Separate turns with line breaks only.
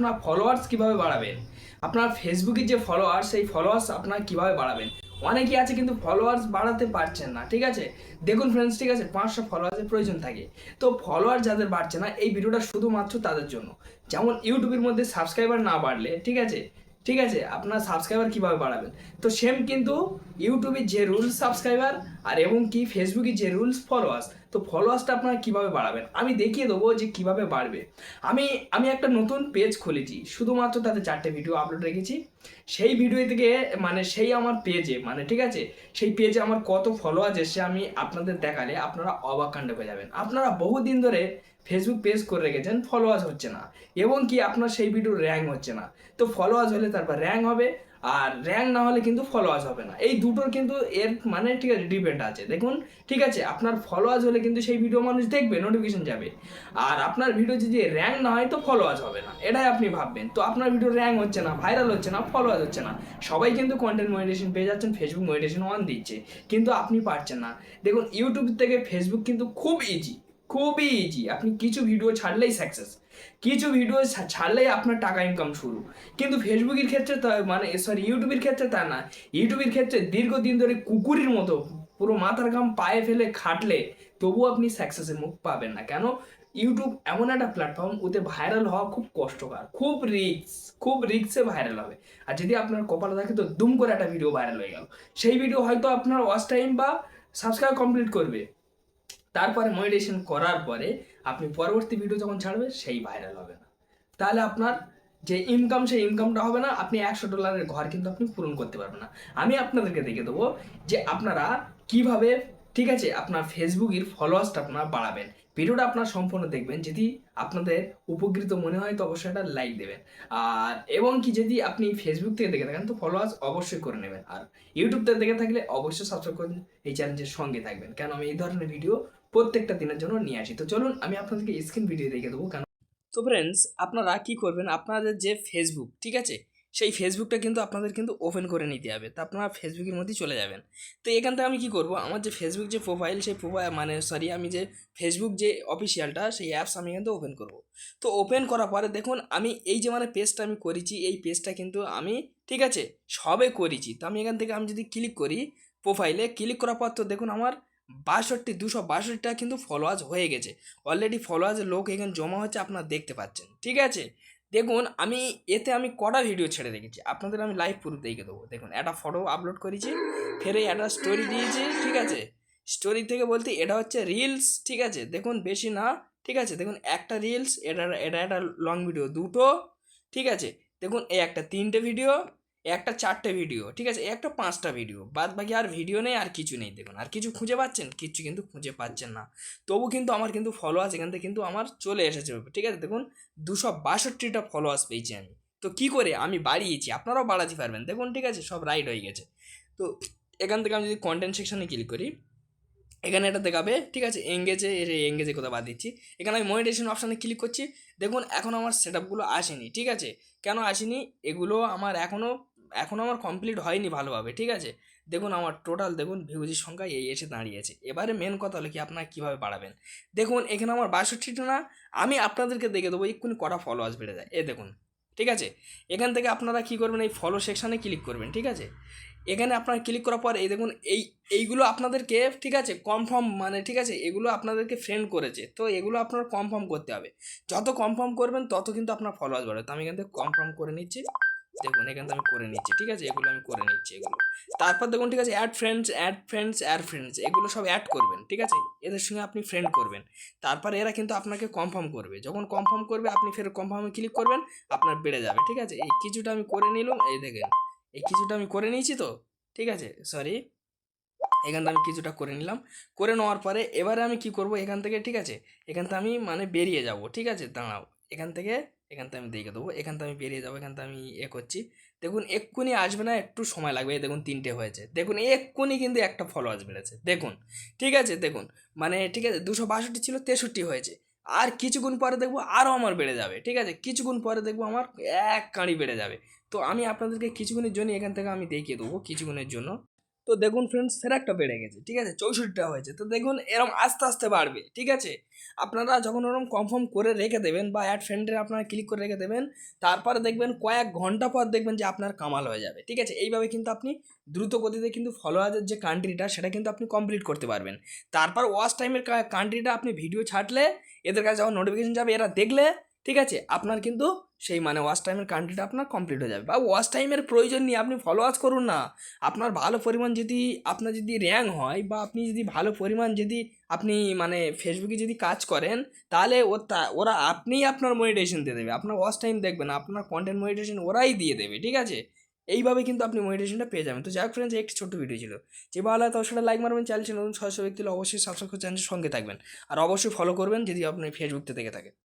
আপনার ফলোয়ার্স কীভাবে বাড়াবেন? আপনার ফেসবুকের যে ফলোয়ার্স সেই ফলোয়ার্স আপনার কীভাবে বাড়াবেন? অনেকেই আছে কিন্তু ফলোয়ার্স বাড়াতে পারছেন না, ঠিক আছে? দেখুন ফ্রেন্ডস ঠিক আছে? পাঁচশো ফলোয়ার্সের প্রয়োজন থাকে। তো ফলোয়ার যাদের বাড়ছে না, এই ভিডিওটা শুধুমাত্র তাদের জন্য। যেমন ইউটিউবের মধ্যে সাবস্ক্রাইবার না বাড়লে, ঠিক আছে? ঠিক আছে? আপনার সাবস্ক্রাইবার কীভাবে বাড়াবেন? তো সেম কিন্তু ইউটিউবের যে রুলস সাবস্ক্রাইবার আর এবং কি ফেসবুকের যে রুলস ফলোয়ার্স তো ফলোয়ার্সটা আপনারা কীভাবে বাড়াবেন? আমি দেখিয়ে দেবো যে কীভাবে বাড়বে। আমি আমি একটা নতুন পেজ খুলেছি, শুধুমাত্র তাতে চারটে ভিডিও আপলোড রেখেছি। সেই ভিডিও থেকে মানে সেই আমার পেজে মানে ঠিক আছে? সেই পেজে আমার কত ফলোয়ার্স এসে আমি আপনাদের দেখালে আপনারা অবাক কাণ্ড হয়ে যাবেন। আপনারা বহুদিন ধরে ফেসবুক পেজ করে রেখেছেন ফলোয়ার্স হচ্ছে না। এবং কি আপনার সেই ভিডিও র্যাঙ্ক হচ্ছে না। তো ফলোয়ার্স হলে তারপর র্যাঙ্ক হবে আর র্যাঙ্ক না হলে কিন্তু ফলোয়ার্স হবে না। এই দুটোর কিন্তু এর মানে ঠিক আছে ডিপেন্ড আছে। দেখুন, ঠিক আছে, আপনার ফলোয়ার্স হলে কিন্তু সেই ভিডিও মানুষ দেখবে নোটিফিকেশন যাবে। আর আপনার ভিডিও যদি র্যাঙ্ক না হয় তো ফলোয়ার্স হবে না। এটাই আপনি ভাববেন। তো আপনার ভিডিও র্যাঙ্ক হচ্ছে না ভাইরাল হচ্ছে না ফলোয়ার্স হচ্ছে না। সবাই কিন্তু কন্টেন্ট মনিটেশন পেয়ে যাচ্ছেন ফেসবুক মনিটেশন অন দিচ্ছে। কিন্তু আপনি পারছেন না। দেখুন ইউটিউব থেকে ফেসবুক কিন্তু খুব ইজি খুবই ইজি আপনি কিছু ভিডিও ছাড়লেই সাকসেস কিছু ভিডিও ছাড়লেই আপনার টাকা ইনকাম শুরু। কিন্তু ফেসবুকের ক্ষেত্রে তা মানে সরি ইউটিউবের ক্ষেত্রে তা না। ইউটিউবের ক্ষেত্রে দীর্ঘদিন ধরে কুকুরের মতো পুরো মাথার ঘাম পায়ে ফেলে খাটলে তবুও আপনি সাকসেসের মুখ পাবেন না। কেন? ইউটিউব এমন একটা প্ল্যাটফর্ম ওতে ভাইরাল হওয়া খুব কষ্টকর, খুব রিক্স খুব রিক্সে ভাইরাল হবে। আর যদি আপনার কপালে থাকে তো দুম করে একটা ভিডিও ভাইরাল হয়ে গেল। সেই ভিডিও হয়তো আপনার ওয়াচ টাইম বা সাবস্ক্রাইব কমপ্লিট করবে। তারপরে মনিটেশন করার পরে আপনি পরবর্তী ভিডিও যখন ছাড়বে, সেই ভাইরাল হবে না। তাহলে আপনার যে ইনকাম সেই ইনকামটা হবে না। আপনি একশো ডলারের ঘর কিন্তু আপনি পূরণ করতে পারবেন না। আমি আপনাদেরকে দেখে দেবো যে আপনারা কীভাবে, ঠিক আছে, আপনার ফেসবুকের ফলোয়ার্সটা আপনারা বাড়াবেন। ভিডিওটা আপনার সম্পূর্ণ দেখবেন। যদি আপনাদের উপকৃত মনে হয়, তো অবশ্যই একটা লাইক দেবেন। আর, এবং কি যদি আপনি ফেসবুক থেকে দেখে থাকেন, তো ফলোয়ার্স অবশ্যই করে নেবেন। আর ইউটিউব থেকে দেখে থাকলে অবশ্যই সাবস্ক্রাইব করে এই চ্যানেলের সঙ্গে থাকবেন। কেন? আমি এই ধরনের ভিডিও প্রত্যেকটা দিনের জন্য নিয়ে আসি। তো চলুন, আমি আপনাদেরকে স্ক্রিন ভিডিও দেখে দেবো, কেন তো ফ্রেন্ডস আপনারা কি করবেন? আপনাদের যে ফেসবুক ঠিক আছে? সেই ফেসবুকটা কিন্তু আপনাদের কিন্তু ওপেন করে নিতে হবে। তো আপনারা ফেসবুকের মধ্যেই চলে যাবেন। তো এখান থেকে আমি কি করব? আমার যে ফেসবুক যে প্রোফাইল সেই প্রোফাইল মানে সরি আমি যে ফেসবুক যে অফিসিয়ালটা সেই অ্যাপস আমি কিন্তু ওপেন করব। তো ওপেন করার পরে দেখুন, আমি এই যে মানে পেজটা আমি করেছি, এই পেজটা কিন্তু আমি, ঠিক আছে? সবে করেছি। তো আমি এখান থেকে আমি যদি ক্লিক করি প্রোফাইলে ক্লিক করার পর তো দেখুন আমার বাষট্টি, দুশো বাষট্টিটা কিন্তু ফলোয়ার্স হয়ে গেছে। অলরেডি ফলোয়ার্সের লোক এখানে জমা হচ্ছে, আপনারা দেখতে পাচ্ছেন। ঠিক আছে? দেখুন, আমি এতে আমি কটা ভিডিও ছেড়ে রেখেছি। আপনাদের আমি লাইভ প্রুফ দেখে দেবো। দেখুন একটা ফটো আপলোড করেছি, ফেরে একটা স্টোরি দিয়েছি, ঠিক আছে? স্টোরি থেকে বলতে এটা হচ্ছে রিলস ঠিক আছে? দেখুন, বেশি না, ঠিক আছে? দেখুন, একটা রিলস এটা এটা একটা লং ভিডিও দুটো, ঠিক আছে? দেখুন, এই একটা তিনটে ভিডিও একটা চারটে ভিডিও ঠিক আছে? একটা পাঁচটা ভিডিও বাদ বাকি আর ভিডিও নেই, আর কিছু নেই, দেখুন। আর কিছু খুঁজে পাচ্ছেন? কিছু কিন্তু খুঁজে পাচ্ছেন না। তবু কিন্তু আমার কিন্তু ফলোয়ার্স এখান থেকে কিন্তু আমার চলে এসেছে, ঠিক আছে? দেখুন, দুশো বাষট্টিটা ফলোয়ার্স পেয়েছি আমি। তো কি করে? আমি বাড়িয়েছি, আপনারাও বাড়াতে পারবেন। দেখুন, ঠিক আছে? সব রাইট হয়ে গেছে। তো এখান থেকে আমি যদি কন্টেন্ট সেকশনে ক্লিক করি, এখানে এটা দেখাবে, ঠিক আছে? এঙ্গেজে এঙ্গেজে কোথাও বাদ দিচ্ছি। এখানে আমি মনিটেশন অপশানে ক্লিক করছি। দেখুন, এখন আমার সেট আপগুলো আসেনি, ঠিক আছে? কেন আসেনি? এগুলো আমার এখনও এখনও আমার কমপ্লিট হয়নি ভালোভাবে, ঠিক আছে? দেখুন আমার টোটাল দেখুন ভিউজের সংখ্যা এই এসে দাঁড়িয়েছে। এবারে মেন কথা হলো কি, আপনারা কীভাবে বাড়াবেন? দেখুন, এখানে আমার বাষট্টিটা না, আমি আপনাদেরকে দেখে দেবো, এক্ষুনি কটা ফলোয়ার্স বেড়ে যায়। এ দেখুন, ঠিক আছে? এখান থেকে আপনারা কী করবেন, এই ফলো সেকশানে ক্লিক করবেন, ঠিক আছে? এখানে আপনারা ক্লিক করার পর, এই দেখুন, এই, এইগুলো আপনাদেরকে, ঠিক আছে কনফার্ম মানে ঠিক আছে, এগুলো আপনাদেরকে ফ্রেন্ড করেছে। তো এগুলো আপনার কনফার্ম করতে হবে। যত কনফার্ম করবেন, তত কিন্তু আপনার ফলোয়ার্স বাড়বে। তো আমি এখান থেকে কনফার্ম করে নিচ্ছি। দেখুন, এখান থেকে আমি করে নিচ্ছি, ঠিক আছে? এগুলো আমি করে নিচ্ছি, এগুলো। তারপর দেখুন, ঠিক আছে add friends add friends add friends এগুলো সব অ্যাড করবেন, ঠিক আছে? এদের সঙ্গে আপনি ফ্রেন্ড করবেন। তারপর এরা কিন্তু আপনাকে কনফার্ম করবে। যখন কনফার্ম করবে, আপনি ফের কনফার্মে ক্লিক করবেন, আপনার বেড়ে যাবে, ঠিক আছে? এই কিছুটা আমি করে নিলাম, এই দেখেন, এই কিছুটা আমি করে নিয়েছি তো, ঠিক আছে? সরি এখান থেকে আমি কিছুটা করে নিলাম। করে নেওয়ার পরে এবারে আমি কি করব? এখান থেকে, ঠিক আছে? এখান থেকে আমি মানে বেরিয়ে যাব, ঠিক আছে? দাঁড়াও, এখান থেকে এখান থেকে আমি দেখে দেবো, এখান থেকে আমি বেরিয়ে যাব, এখান আমি এ করছি। দেখুন, এক্ষুনি আসবে না, একটু সময় লাগবে দেখুন তিনটে হয়েছে। দেখুন, এক্ষুনি কিন্তু একটা ফলোয়ার্স বেড়েছে দেখুন, ঠিক আছে, দেখুন মানে ঠিক আছে, দুশো বাষট্টি ছিল, তেষট্টি হয়েছে। আর কিছুক্ষণ পরে দেখব আরও আমার বেড়ে যাবে, ঠিক আছে? কিছুক্ষণ পরে দেখব আমার এক কাঁড়ি বেড়ে যাবে। তো আমি আপনাদেরকে কিছুক্ষণের জন্য এখান থেকে আমি দেখিয়ে দেবো, কিছুক্ষণের জন্য। তো দেখুন ফ্রেন্ডস সেরা একটা বেড়ে গেছে, ঠিক আছে? চৌষট্টিটা হয়েছে। তো দেখুন এরকম আস্তে আস্তে বাড়বে, ঠিক আছে? আপনারা যখন ওরকম কনফার্ম করে রেখে দেবেন বা অ্যাড ফ্রেন্ডে আপনারা ক্লিক করে রেখে দেবেন, তারপরে দেখবেন কয়েক ঘণ্টা পর দেখবেন যে আপনার কামাল হয়ে যাবে, ঠিক আছে? এইভাবে কিন্তু আপনি দ্রুত গতিতে কিন্তু ফলোয়ারের যে কান্ট্রিটা সেটা কিন্তু আপনি কমপ্লিট করতে পারবেন। তারপর ওয়াচ টাইমের কান্ট্রিটা আপনি ভিডিও ছাড়লে, এদের কাছে যখন নোটিফিকেশন যাবে, এরা দেখলে, ঠিক আছে? আপনার কিন্তু সেই মানে ওয়াচ টাইমের কান্ট্রিটা আপনার কমপ্লিট হয়ে যাবে। বা ওয়াচ টাইমের প্রয়োজন নিয়ে আপনি ফলোয়ার্স করুন না। আপনার ভালো পরিমাণ যদি, আপনার যদি র্যাঙ্ক হয় বা আপনি যদি ভালো পরিমাণ যদি আপনি মানে ফেসবুকে যদি কাজ করেন, তাহলে ও তা- ওরা আপনিই আপনার মনিটেশন দিয়ে দেবে। আপনার ওয়াচ টাইম দেখবে না আপনার কন্টেন্ট মনিটেশন ওরাই দিয়ে দেবে, ঠিক আছে? এইভাবে কিন্তু আপনি মনিটেশনটা পেয়ে যাবেন। তো যাই হোক ফ্রেন্ডস একটি ছোট্ট ভিডিও ছিল। যে ভালো হয় তো সেটা লাইক মারবেন চ্যানেল নতুন ছয়শো ব্যক্তি অবশ্যই সাবস্ক্রাইব করে চ্যানেলের সঙ্গে থাকবেন। আর অবশ্যই ফলো করবেন যদি আপনি ফেসবুকতে থেকে থাকে